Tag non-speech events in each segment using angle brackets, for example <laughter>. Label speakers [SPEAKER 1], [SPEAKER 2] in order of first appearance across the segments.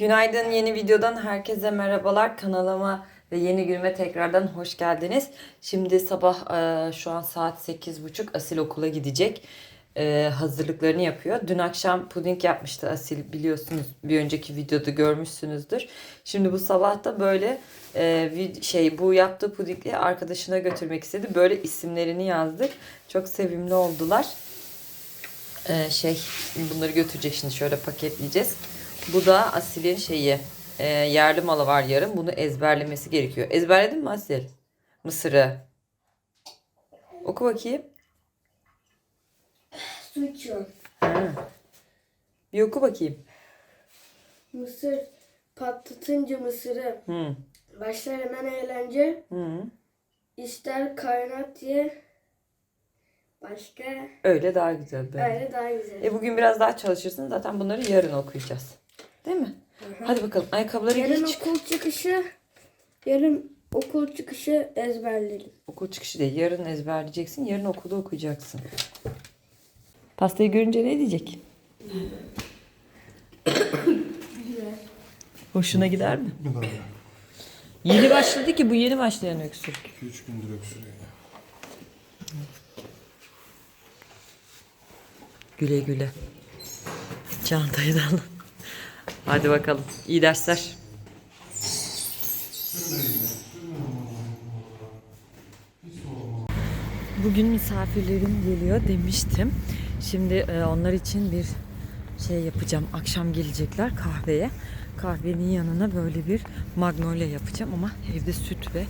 [SPEAKER 1] Günaydın yeni videodan herkese merhabalar. Kanalıma ve yeni günüme tekrardan hoş geldiniz. Şimdi sabah e, şu an saat 8.30 Asil okula gidecek. E, hazırlıklarını yapıyor. Dün akşam puding yapmıştı Asil biliyorsunuz bir önceki videoda görmüşsünüzdür. Şimdi bu sabah da böyle e, şey bu yaptığı pudingleri arkadaşına götürmek istedi. Böyle isimlerini yazdık. Çok sevimli oldular. Şey bunları götürecek şimdi şöyle paketleyeceğiz. Bu da Asil'in şeyi e, yerli malı var yarın bunu ezberlemesi gerekiyor. Ezberledin mi Asil? Mısır'ı. Oku bakayım.
[SPEAKER 2] Suçu.
[SPEAKER 1] Ha. Bir oku bakayım.
[SPEAKER 2] Mısır patlatınca mısırı
[SPEAKER 1] Hı.
[SPEAKER 2] başlar hemen eğlence.
[SPEAKER 1] Hı.
[SPEAKER 2] İster kaynat ye. Başka
[SPEAKER 1] Öyle daha güzel. bence.
[SPEAKER 2] öyle daha güzel.
[SPEAKER 1] E bugün biraz daha çalışırsın zaten bunları yarın okuyacağız. Değil mi? Hadi bakalım ayakkabıları
[SPEAKER 2] Yarın
[SPEAKER 1] giy çık.
[SPEAKER 2] okul çıkışı yarın okul çıkışı ezberledim.
[SPEAKER 1] Okul çıkışı değil. Yarın ezberleyeceksin. Yarın okulda okuyacaksın. Pastayı görünce ne diyecek? <coughs> Hoşuna gider mi?
[SPEAKER 3] Ya.
[SPEAKER 1] Yeni başladı ki bu yeni başlayan öksürük.
[SPEAKER 3] 2-3 gündür öksürüyor ya.
[SPEAKER 1] Güle güle. Çantayı da alın. Hadi bakalım. İyi dersler. Bugün misafirlerim geliyor demiştim. Şimdi e, onlar için bir şey yapacağım. Akşam gelecekler kahveye. Kahvenin yanına böyle bir magnolia yapacağım ama evde süt ve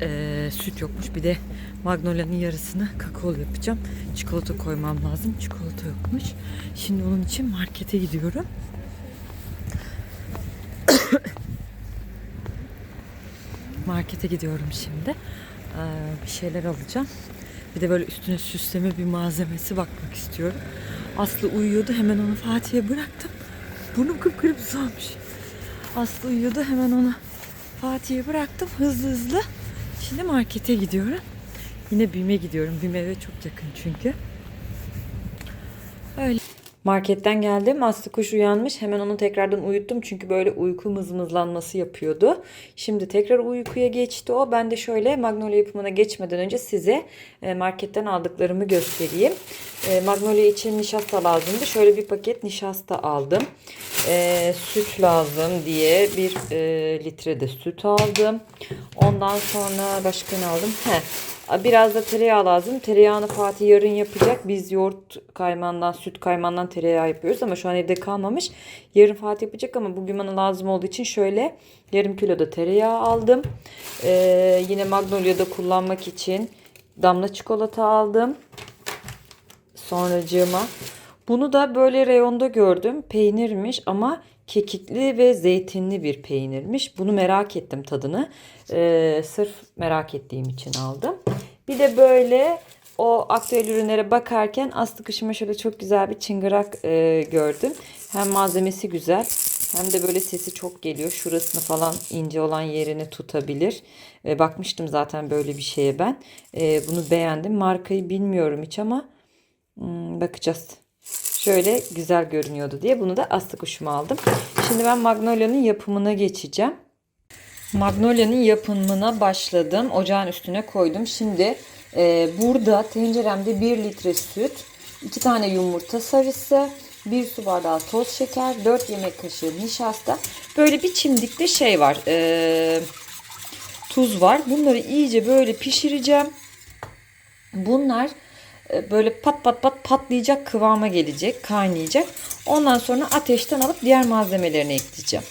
[SPEAKER 1] e, süt yokmuş. Bir de magnolia'nın yarısını kakaolu yapacağım. Çikolata koymam lazım. Çikolata yokmuş. Şimdi onun için markete gidiyorum. <coughs> Markete gidiyorum şimdi. Ee, bir şeyler alacağım. Bir de böyle üstüne süsleme bir malzemesi bakmak istiyorum. Aslı uyuyordu. Hemen onu Fatih'e bıraktım. Burnum kıpkırmızı olmuş. Aslı uyuyordu. Hemen onu Fatih'e bıraktım. Hızlı hızlı. Şimdi markete gidiyorum. Yine BİM'e gidiyorum. BİM eve çok yakın çünkü. Marketten geldim. Aslı kuş uyanmış. Hemen onu tekrardan uyuttum. Çünkü böyle uyku mızmızlanması yapıyordu. Şimdi tekrar uykuya geçti o. Ben de şöyle Magnolia yapımına geçmeden önce size e, marketten aldıklarımı göstereyim. E, Magnolia için nişasta lazımdı. Şöyle bir paket nişasta aldım. E, süt lazım diye bir litre de süt aldım. Ondan sonra başka ne aldım? He, Biraz da tereyağı lazım. Tereyağını Fatih yarın yapacak. Biz yoğurt kaymağından, süt kaymağından tereyağı yapıyoruz ama şu an evde kalmamış. Yarın Fatih yapacak ama bugün bana lazım olduğu için şöyle yarım kilo da tereyağı aldım. Ee, yine Magnolia'da kullanmak için damla çikolata aldım. Sonracığıma. Bunu da böyle reyonda gördüm. Peynirmiş ama kekikli ve zeytinli bir peynirmiş. Bunu merak ettim tadını. Ee, sırf merak ettiğim için aldım. Bir de böyle o aktüel ürünlere bakarken aslı kışıma şöyle çok güzel bir çıngırak e, gördüm. Hem malzemesi güzel hem de böyle sesi çok geliyor. Şurasını falan ince olan yerini tutabilir. E, bakmıştım zaten böyle bir şeye ben. E, bunu beğendim. Markayı bilmiyorum hiç ama Hmm, bakacağız. Şöyle güzel görünüyordu diye bunu da aslı kuşuma aldım. Şimdi ben Magnolia'nın yapımına geçeceğim. Magnolia'nın yapımına başladım. Ocağın üstüne koydum. Şimdi e, burada tenceremde 1 litre süt, 2 tane yumurta sarısı, 1 su bardağı toz şeker, 4 yemek kaşığı nişasta. Böyle bir çimdikte şey var. e, tuz var. Bunları iyice böyle pişireceğim. Bunlar böyle pat pat pat patlayacak kıvama gelecek, kaynayacak. Ondan sonra ateşten alıp diğer malzemelerini ekleyeceğim.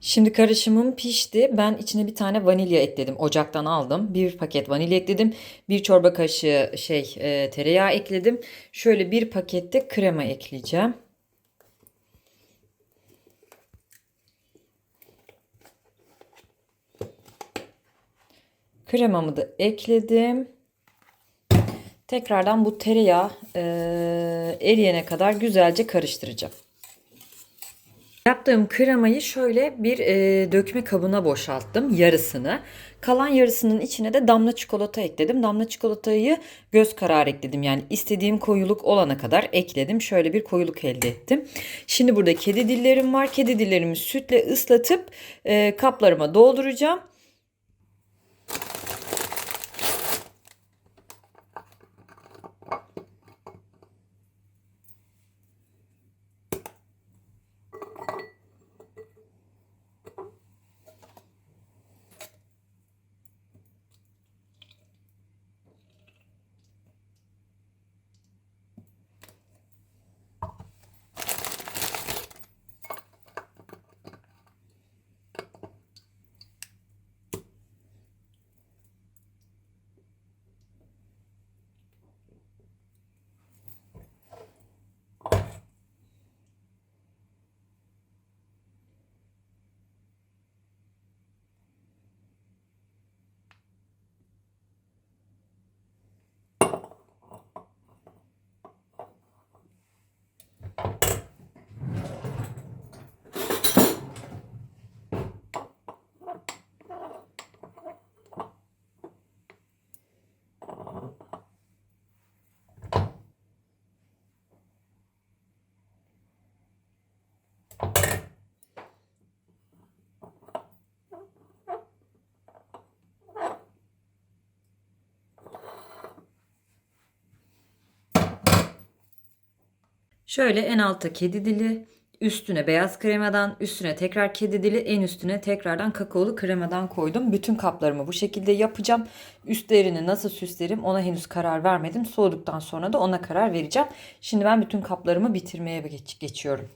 [SPEAKER 1] Şimdi karışımım pişti. Ben içine bir tane vanilya ekledim. Ocaktan aldım. Bir paket vanilya ekledim. Bir çorba kaşığı şey e, tereyağı ekledim. Şöyle bir pakette krema ekleyeceğim. Kremamı da ekledim. Tekrardan bu tereyağı e, eriyene kadar güzelce karıştıracağım. Yaptığım kremayı şöyle bir e, dökme kabına boşalttım yarısını. Kalan yarısının içine de damla çikolata ekledim. Damla çikolatayı göz kararı ekledim. Yani istediğim koyuluk olana kadar ekledim. Şöyle bir koyuluk elde ettim. Şimdi burada kedi dillerim var. Kedi dillerimi sütle ıslatıp e, kaplarıma dolduracağım. Şöyle en altta kedi dili, üstüne beyaz kremadan, üstüne tekrar kedi dili, en üstüne tekrardan kakaolu kremadan koydum. Bütün kaplarımı bu şekilde yapacağım. Üstlerini nasıl süslerim ona henüz karar vermedim. Soğuduktan sonra da ona karar vereceğim. Şimdi ben bütün kaplarımı bitirmeye geç- geçiyorum.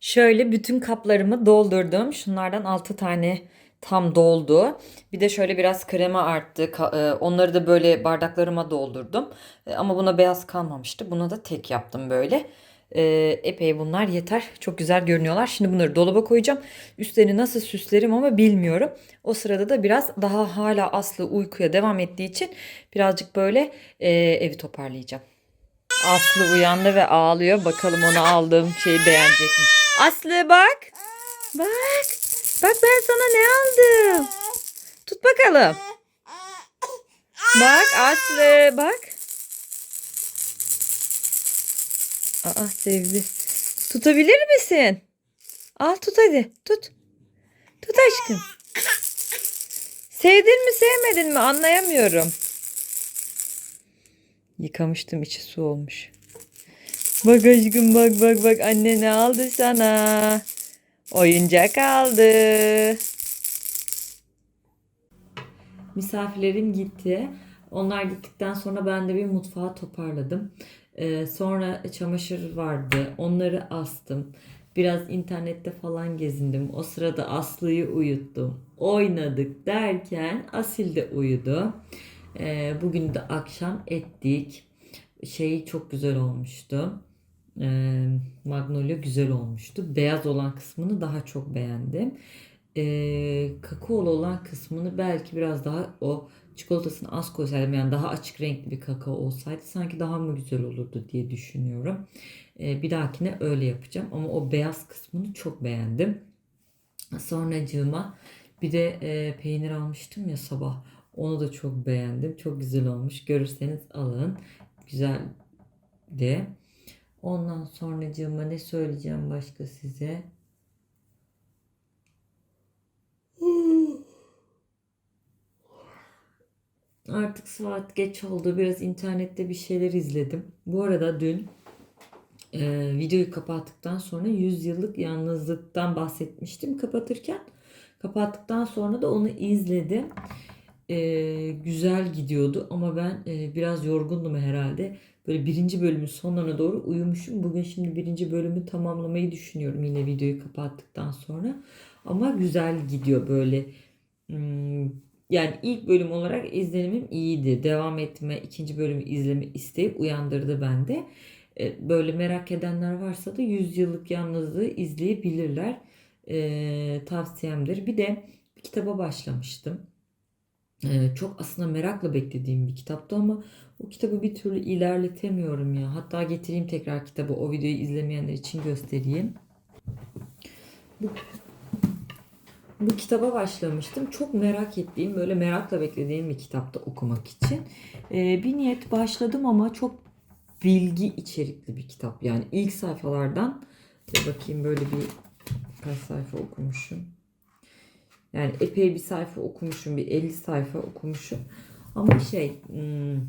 [SPEAKER 1] Şöyle bütün kaplarımı doldurdum. Şunlardan 6 tane tam doldu. Bir de şöyle biraz krema arttı. E, Onları da böyle bardaklarıma doldurdum. E, Ama buna beyaz kalmamıştı. Buna da tek yaptım böyle. E, Epey bunlar yeter. Çok güzel görünüyorlar. Şimdi bunları dolaba koyacağım. Üstlerini nasıl süslerim ama bilmiyorum. O sırada da biraz daha hala Aslı uykuya devam ettiği için birazcık böyle evi toparlayacağım. Aslı uyandı ve ağlıyor. Bakalım ona aldığım şeyi beğenecek mi? Aslı bak. Bak. Bak ben sana ne aldım. Tut bakalım. Bak Aslı bak. Aa sevdi. Tutabilir misin? Al tut hadi. Tut. Tut aşkım. Sevdin mi sevmedin mi anlayamıyorum. Yıkamıştım içi su olmuş. Bak aşkım bak bak bak anne ne aldı sana? Oyuncak aldı. Misafirlerim gitti. Onlar gittikten sonra ben de bir mutfağı toparladım. Ee, sonra çamaşır vardı. Onları astım. Biraz internette falan gezindim. O sırada Aslı'yı uyuttum. Oynadık derken Asil de uyudu. Ee, bugün de akşam ettik. Şey çok güzel olmuştu. Ee, Magnolia güzel olmuştu. Beyaz olan kısmını daha çok beğendim. Ee, kakaolu olan kısmını belki biraz daha o çikolatasını az koysaydım yani daha açık renkli bir kakao olsaydı sanki daha mı güzel olurdu diye düşünüyorum. Ee, bir dahakine öyle yapacağım ama o beyaz kısmını çok beğendim. Sonracığıma bir de e, peynir almıştım ya sabah. Onu da çok beğendim. Çok güzel olmuş. Görürseniz alın. Güzeldi. Ondan sonracığıma ne söyleyeceğim başka size? Artık saat geç oldu. Biraz internette bir şeyler izledim. Bu arada dün e, videoyu kapattıktan sonra 100 yıllık yalnızlıktan bahsetmiştim kapatırken. Kapattıktan sonra da onu izledim. E, güzel gidiyordu ama ben e, biraz yorgundum herhalde. Böyle birinci bölümün sonlarına doğru uyumuşum. Bugün şimdi birinci bölümü tamamlamayı düşünüyorum yine videoyu kapattıktan sonra. Ama güzel gidiyor böyle. Hmm, yani ilk bölüm olarak izlenimim iyiydi. Devam etme, ikinci bölümü izleme isteği uyandırdı bende. E, Böyle merak edenler varsa da 100 yıllık yalnızlığı izleyebilirler. Tavsiyemdir. Bir de bir kitaba başlamıştım. Ee, çok aslında merakla beklediğim bir kitaptı ama o kitabı bir türlü ilerletemiyorum ya. Hatta getireyim tekrar kitabı o videoyu izlemeyenler için göstereyim. Bu, bu kitaba başlamıştım. Çok merak ettiğim, böyle merakla beklediğim bir kitapta okumak için. Ee, bir niyet başladım ama çok bilgi içerikli bir kitap. Yani ilk sayfalardan bakayım böyle bir kaç sayfa okumuşum. Yani epey bir sayfa okumuşum. Bir 50 sayfa okumuşum. Ama şey hmm,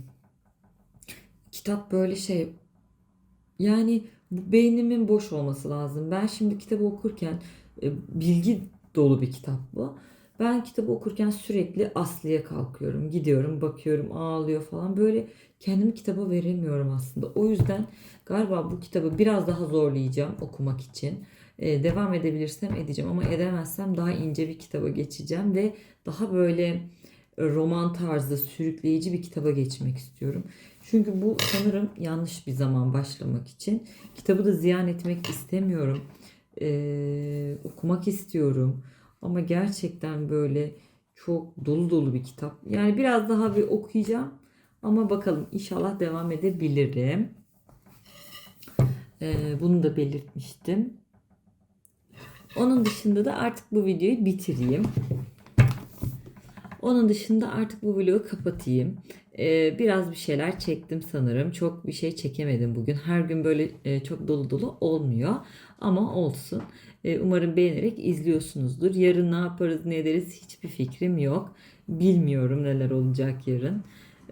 [SPEAKER 1] kitap böyle şey yani beynimin boş olması lazım. Ben şimdi kitabı okurken e, bilgi dolu bir kitap bu. Ben kitabı okurken sürekli Aslı'ya kalkıyorum. Gidiyorum, bakıyorum, ağlıyor falan. Böyle kendimi kitaba veremiyorum aslında. O yüzden galiba bu kitabı biraz daha zorlayacağım okumak için. Ee, devam edebilirsem edeceğim ama edemezsem daha ince bir kitaba geçeceğim ve daha böyle e, roman tarzı sürükleyici bir kitaba geçmek istiyorum. Çünkü bu sanırım yanlış bir zaman başlamak için. Kitabı da ziyan etmek istemiyorum. Ee, okumak istiyorum. Ama gerçekten böyle çok dolu dolu bir kitap. Yani biraz daha bir okuyacağım. Ama bakalım inşallah devam edebilirim. Ee, bunu da belirtmiştim. Onun dışında da artık bu videoyu bitireyim. Onun dışında artık bu vlogu kapatayım. Ee, biraz bir şeyler çektim sanırım. Çok bir şey çekemedim bugün. Her gün böyle e, çok dolu dolu olmuyor. Ama olsun. Ee, umarım beğenerek izliyorsunuzdur. Yarın ne yaparız ne ederiz hiçbir fikrim yok. Bilmiyorum neler olacak yarın.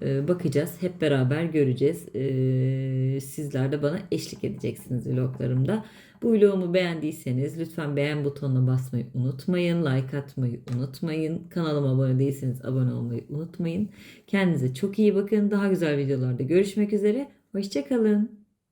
[SPEAKER 1] Ee, bakacağız. Hep beraber göreceğiz. Ee, sizler de bana eşlik edeceksiniz vloglarımda. Bu vlogumu beğendiyseniz lütfen beğen butonuna basmayı unutmayın. Like atmayı unutmayın. Kanalıma abone değilseniz abone olmayı unutmayın. Kendinize çok iyi bakın. Daha güzel videolarda görüşmek üzere. Hoşçakalın.